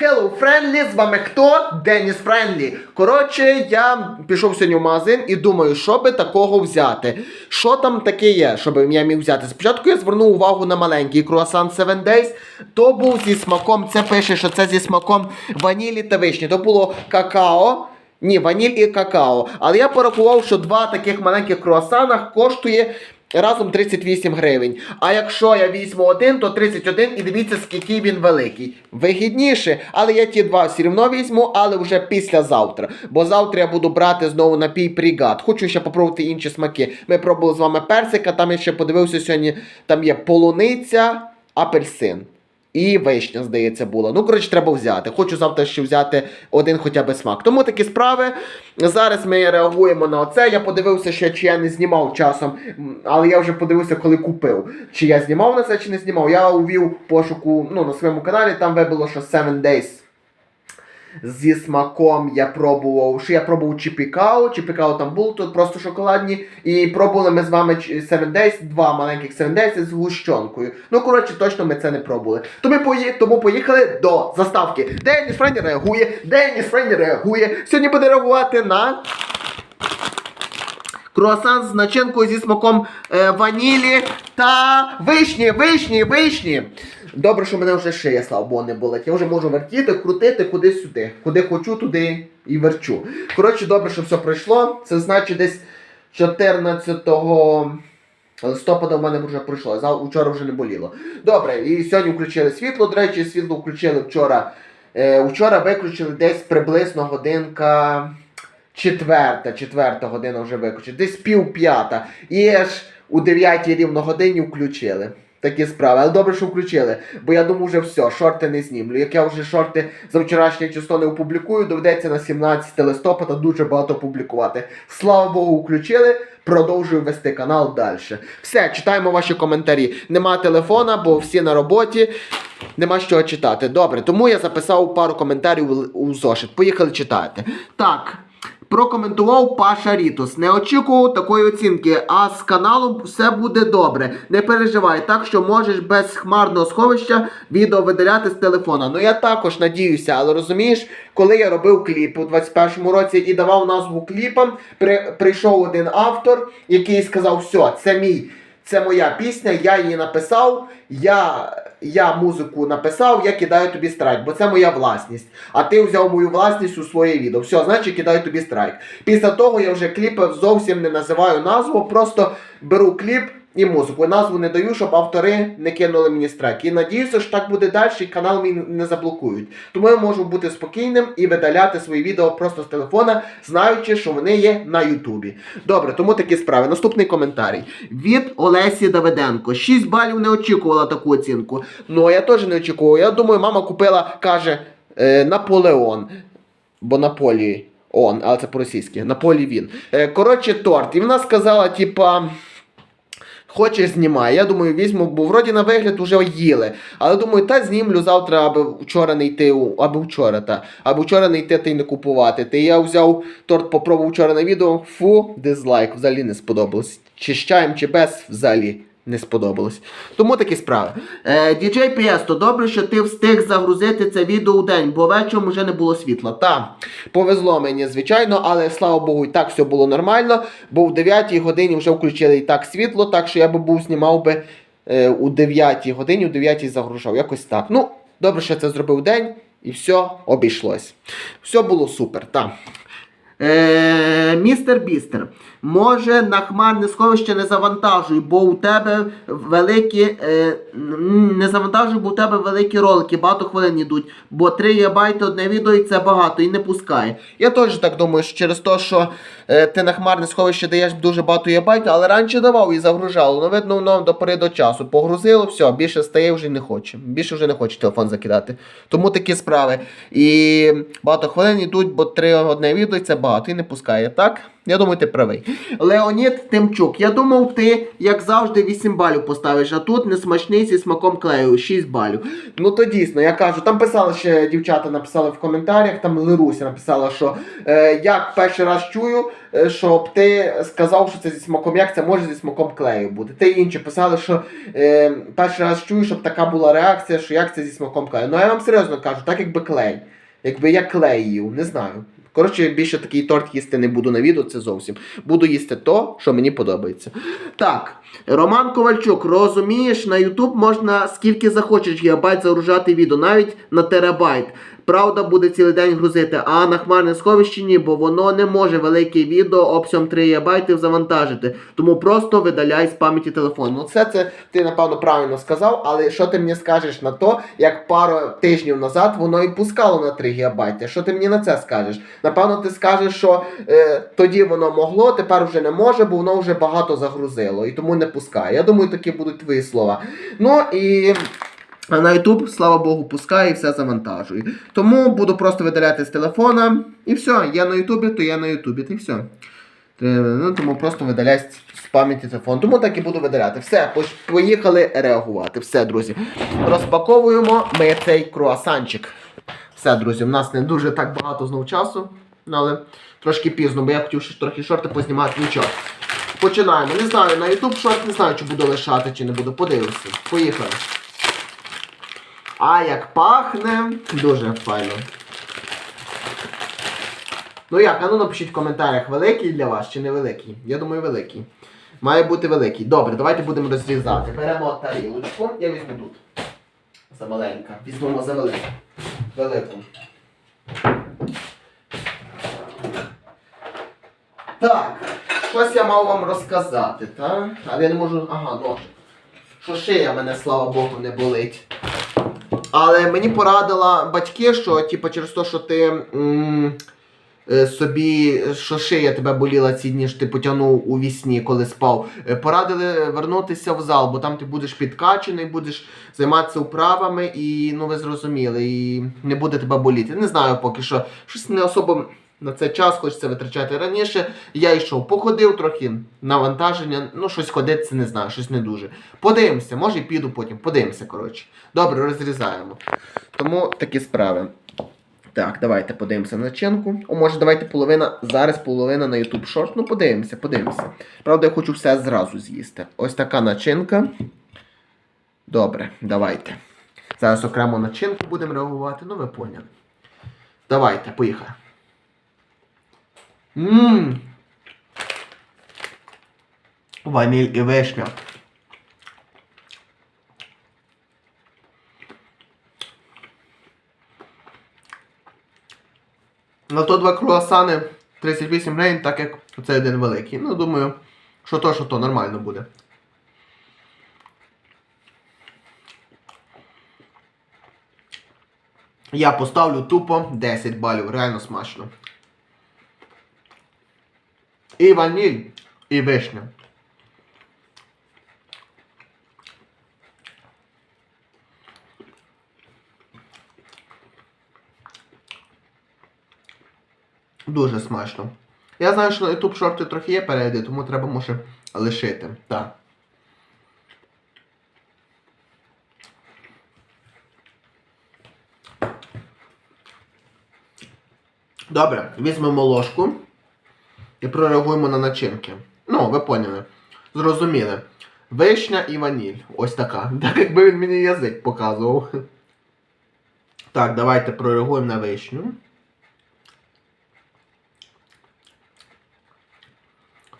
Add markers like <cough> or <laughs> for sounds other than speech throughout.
Hello, Friendly, з вами хто? Деніс Френдлі. Коротше, я пішов сьогодні в магазин і думаю, що би такого взяти. Що там таке є, щоб я міг взяти? Спочатку я звернув увагу на маленький круасан 7 Days. То був зі смаком, це пише, що це зі смаком ванілі та вишні. То було какао. Ні, ваніль і какао. Але я порахував, що два таких маленьких круасанах коштує разом 38 гривень. А якщо я візьму один, то 31 і дивіться, скільки він великий. Вигідніше, але я ті два все одно візьму, але вже післязавтра. Бо завтра я буду брати знову напій пригад. Хочу ще попробувати інші смаки. Ми пробували з вами персика, там я ще подивився сьогодні, там є полуниця, апельсин. І вишня, здається, була. Ну, коротше, треба взяти. Хочу завтра ще взяти один хоча б смак. Тому такі справи. Зараз ми реагуємо на оце. Я подивився, ще чи я не знімав часом, але я вже подивився, коли купив. Чи я знімав на це, чи не знімав. Я увів пошуку ну, на своєму каналі, там вибило, що 7 Days. Зі смаком я пробував, що я пробував чіпікао, чіпікао там було тут просто шоколадні. І пробували ми з вами 7 Days, два маленьких 7 Days з гущонкою. Ну, коротше, точно ми це не пробували. Тому, пої... Тому поїхали до заставки. Деніс Френді реагує, Деніс Френді реагує. Сьогодні буде реагувати на круасан з начинкою зі смаком е, ванілі та вишні, вишні, вишні. Добре, що мене вже шия, слава Богу, не болить. Я вже можу вертіти, крутити куди-сюди. Куди хочу, туди і верчу. Коротше, добре, що все пройшло. Це значить десь 14 листопада в мене вже пройшло. Вчора вже не боліло. Добре, і сьогодні включили світло. До речі, світло включили вчора. Е, вчора виключили десь приблизно годинка. Четверта, четверта година вже виключили. Десь пів п'ята. І аж у 9 рівно годині включили. Такі справи. Але добре, що включили. Бо я думаю, вже все, шорти не знімлю. Як я вже шорти за вчорашнє число не опублікую, доведеться на 17 листопада дуже багато публікувати. Слава Богу, включили. Продовжую вести канал далі. Все, читаємо ваші коментарі. Нема телефона, бо всі на роботі. Нема що читати. Добре, тому я записав пару коментарів у- зошит. Поїхали читати. Так. Прокоментував Паша Рітус. Не очікував такої оцінки, а з каналом все буде добре. Не переживай, так що можеш без хмарного сховища відео видаляти з телефона. Ну я також надіюся, але розумієш, коли я робив кліп у 21-му році і давав назву кліпам, при, прийшов один автор, який сказав: все, це мій. Це моя пісня, я її написав, я, я музику написав, я кидаю тобі страйк, бо це моя власність. А ти взяв мою власність у своє відео. Все, значить кидаю тобі страйк. Після того я вже кліпи зовсім не називаю назву, просто беру кліп і музику. Назву не даю, щоб автори не кинули мені страйк. І надіюся, що так буде далі, і канал мій не заблокують. Тому я можу бути спокійним і видаляти свої відео просто з телефона, знаючи, що вони є на Ютубі. Добре, тому такі справи. Наступний коментарій. Від Олесі Давиденко. 6 балів не очікувала таку оцінку. Ну, я теж не очікував. Я думаю, мама купила, каже, е, Наполеон. Бо на полі он, але це по-російськи. На полі він. Е, коротше, торт. І вона сказала, типа. Хочеш знімай. Я думаю, візьму, бо вроді на вигляд уже їли. Але думаю, та знімлю завтра, аби вчора не йти, аби вчора, та, аби вчора не йти та й не купувати. Та я взяв торт, попробував вчора на відео. Фу, дизлайк, взагалі не сподобалось. Чи з чаєм, чи без, взагалі. Не сподобалось. Тому такі справи. Е, Діджей Піесто, добре, що ти встиг загрузити це відео у день, бо вечором вже не було світла. Та, повезло мені, звичайно, але слава Богу, і так все було нормально, бо в 9 годині вже включили і так світло, так що я би був знімав би е, у 9 годині, у 9 загружав. Якось так. Ну, добре, що це зробив день, і все обійшлось. Все було супер. так. Е, містер Бістер, може на хмарне сховище не завантажуй, бо у тебе великі е, не завантажуй, бо у тебе великі ролики, багато хвилин йдуть, бо 3 ГБ одне відео і це багато, і не пускає. Я теж так думаю, що через те, що е, ти на хмарне сховище даєш дуже багато ГБ, але раніше давав і загружало. Ну, видно, воно до пори до часу. Погрузило, все, більше стає вже не хоче. Більше вже не хоче телефон закидати. Тому такі справи. І багато хвилин йдуть, бо 3 одне відео і це забагато і не пускає, так? Я думаю, ти правий. Леонід Тимчук. Я думав, ти, як завжди, 8 балів поставиш, а тут несмачний зі смаком клею, 6 балів. Ну то дійсно, я кажу, там писали ще дівчата, написали в коментарях, там Леруся написала, що е, як перший раз чую, е, щоб ти сказав, що це зі смаком, як це може зі смаком клею бути. Ти інші писали, що е, перший раз чую, щоб така була реакція, що як це зі смаком клею. Ну я вам серйозно кажу, так якби клей. Якби я клей їв, не знаю. Коротше, більше такий торт їсти не буду на відео, це зовсім. Буду їсти то, що мені подобається. Так, Роман Ковальчук, розумієш, на YouTube можна скільки захочеш гігабайт загружати відео, навіть на терабайт. Правда, буде цілий день грузити, а на хмарне сховище ні, бо воно не може велике відео обсягом 3 ГБ завантажити. Тому просто видаляй з пам'яті телефону. Ну це це ти напевно правильно сказав, але що ти мені скажеш на то, як пару тижнів назад воно і пускало на 3 ГБ? Що ти мені на це скажеш? Напевно, ти скажеш, що е, тоді воно могло, тепер вже не може, бо воно вже багато загрузило і тому не пускає. Я думаю, такі будуть твої слова. Ну і. На YouTube, слава Богу, пускає і все завантажує. Тому буду просто видаляти з телефона. І все, я на Ютубі, то я на Ютубі, й все. Ну, тому просто видаляй з- з пам'яті телефон. Тому так і буду видаляти. Все, поїхали реагувати. Все, друзі. Розпаковуємо ми цей круасанчик. Все, друзі, в нас не дуже так багато знов часу, ну, але трошки пізно, бо я хотів ще трохи шорти познімати, нічого. Починаємо. Не знаю, на YouTube шорт не знаю, чи буду лишати, чи не буду. Подивимося. Поїхали. А як пахне, дуже файно. Ну як, а ну напишіть в коментарях, великий для вас чи невеликий? Я думаю, великий. Має бути великий. Добре, давайте будемо розрізати. Беремо тарілочку, я візьму тут. За маленька. Візьмемо за велику. Велику. Так, щось я мав вам розказати, так? Але я не можу. Ага, ножик. Що шия мене, слава Богу, не болить. Але мені порадила батьки, що типу, через те, що ти м, е, собі, що шия тебе боліла ці дні, що ти потягнув у вісні, коли спав. е, Порадили вернутися в зал, бо там ти будеш підкачений, будеш займатися вправами і ну ви зрозуміли, і не буде тебе боліти. Не знаю поки що. Щось не особо на це час хочеться витрачати раніше. Я йшов, походив трохи навантаження, ну щось ходити, це не знаю, щось не дуже. Подивимося, може і піду потім. Подивимося, коротше. Добре, розрізаємо. Тому такі справи. Так, давайте подивимося начинку. О, може, давайте половина, зараз половина на YouTube Short. Ну, подивимося, подивимося. Правда, я хочу все зразу з'їсти. Ось така начинка. Добре, давайте. Зараз окремо начинку будемо реагувати, ну ви поняли. Давайте, поїхали. Ммм. Ваніль і вишня. На то два круасани 38 гривень, так як це один великий. Ну, думаю, що то, що то нормально буде. Я поставлю тупо 10 балів, реально смачно. І ваніль, і вишня. Дуже смачно. Я знаю, що на YouTube шорти трохи є перейди, тому треба може лишити. Так. Добре, візьмемо ложку і прореагуємо на начинки. Ну, ви поняли. Зрозуміли. Вишня і ваніль. Ось така. <laughs> Так якби він мені язик показував. Так, давайте прореагуємо на вишню.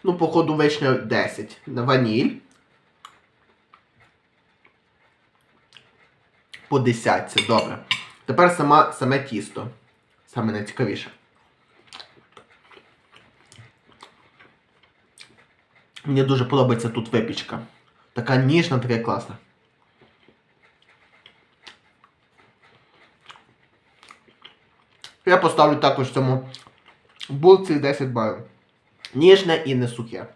Ну, походу, вишня 10. На ваніль. По 10, добре. Тепер сама, саме тісто. Саме найцікавіше. Мені дуже подобається тут випічка. Така ніжна, така класна. Я поставлю також цьому булці 10 балів. Ніжне і не сухе.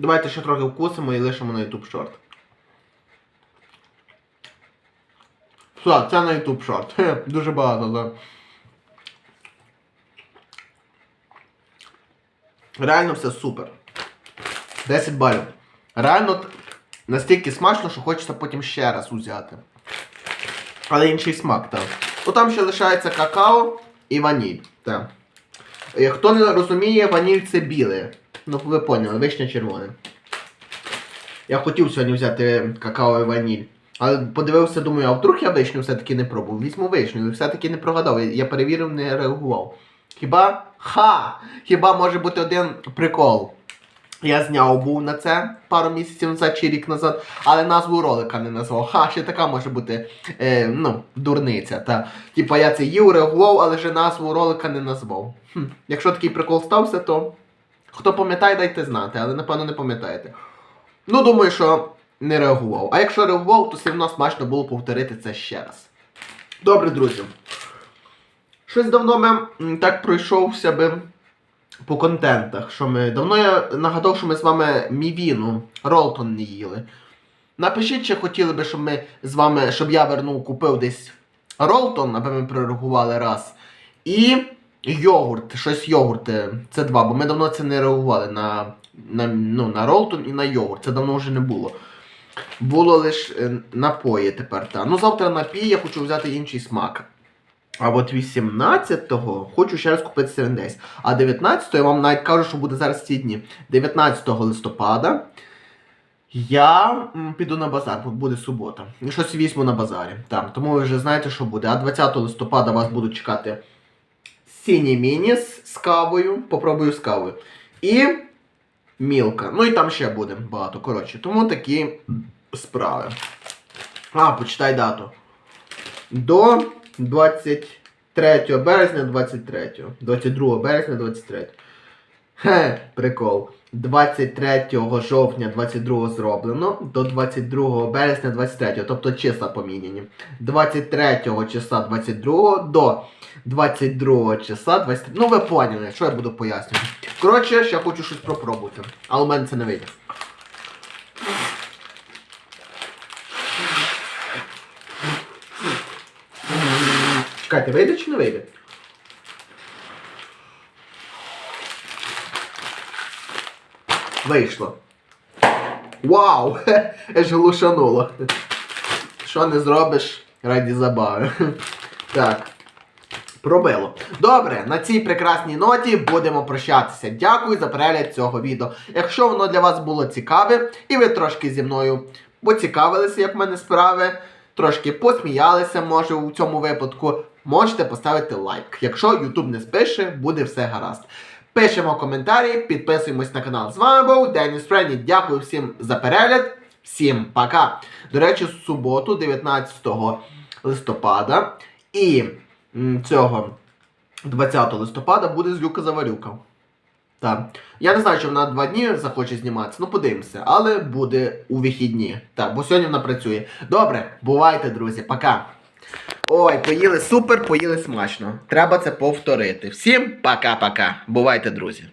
Давайте ще трохи вкусимо і лишимо на YouTube шорт. Все, це на YouTube шорт. Дуже багато, так. Реально все супер. 10 балів. Реально настільки смачно, що хочеться потім ще раз узяти. Але інший смак, так. Ну там ще лишається какао і ваніль. Так. Е, Хто не розуміє, ваніль це біле. Ну, ви поняли, вишня червоне. Я хотів сьогодні взяти какао і ваніль. Але подивився, думаю, а вдруг я вишню все-таки не пробував. Візьму вишню, і все-таки не прогадав. Я перевірив, не реагував. Хіба? Ха! Хіба може бути один прикол? Я зняв був на це пару місяців назад чи рік назад, але назву ролика не назвав. Ха, ще така може бути е, ну, дурниця. Та. Типа я це їв, реагував, але вже назву ролика не назвав. Хм. Якщо такий прикол стався, то хто пам'ятає, дайте знати, але напевно не пам'ятаєте. Ну, думаю, що не реагував. А якщо реагував, то все одно смачно було повторити це ще раз. Добре, друзі. Щось давно ми так пройшовся би по контентах. Що ми... Давно я нагадав, що ми з вами мівіну, Ролтон не їли. Напишіть, чи хотіли би, щоб ми з вами, щоб я вернув, купив десь Ролтон, аби ми прореагували раз. І йогурт, щось йогурт, е, це два, бо ми давно це не реагували на, на, ну, на Ролтон і на йогурт. Це давно вже не було. Було лише напої тепер. Та. Ну, завтра напій, я хочу взяти інший смак. А от 18-го хочу ще раз купити 7 Days. А 19-го я вам навіть кажу, що буде зараз ці дні. 19 листопада я піду на базар, бо буде субота. Щось візьму на базарі. Там. Тому ви вже знаєте, що буде. А 20 листопада вас будуть чекати сіні мініс з кавою. Попробую з кавою. І мілка. Ну і там ще буде багато. Коротше, тому такі справи. А, почитай дату. До 23 березня 23. 22 березня 23. Хе, прикол. 23 жовтня 22 зроблено до 22 березня 23, тобто числа поміняні. 23 числа 22 до 22 числа 23. Ну ви поняли, що я буду пояснювати. Коротше, ще хочу щось пропробувати. Але в мене це не вийде. Чекайте, вийде чи не вийде? Вийшло. Вау! <laughs> Аж глушануло. Що не зробиш раді забави. <laughs> Так. Пробило. Добре, на цій прекрасній ноті будемо прощатися. Дякую за перегляд цього відео. Якщо воно для вас було цікаве, і ви трошки зі мною поцікавилися, як в мене справи, трошки посміялися, може, у цьому випадку, можете поставити лайк. Якщо YouTube не спише, буде все гаразд. Пишемо коментарі, підписуємось на канал. З вами був Деніс Френі. Дякую всім за перегляд. Всім пока. До речі, суботу, 19 листопада і цього 20 листопада буде злюка Заварюка. Так. Я не знаю, чи вона два дні захоче зніматися, ну подивимося, але буде у вихідні. Так, бо сьогодні вона працює. Добре, бувайте, друзі, пока. Ой, поїли супер, поїли смачно. Треба це повторити. Всім пока-пока. Бувайте, друзі.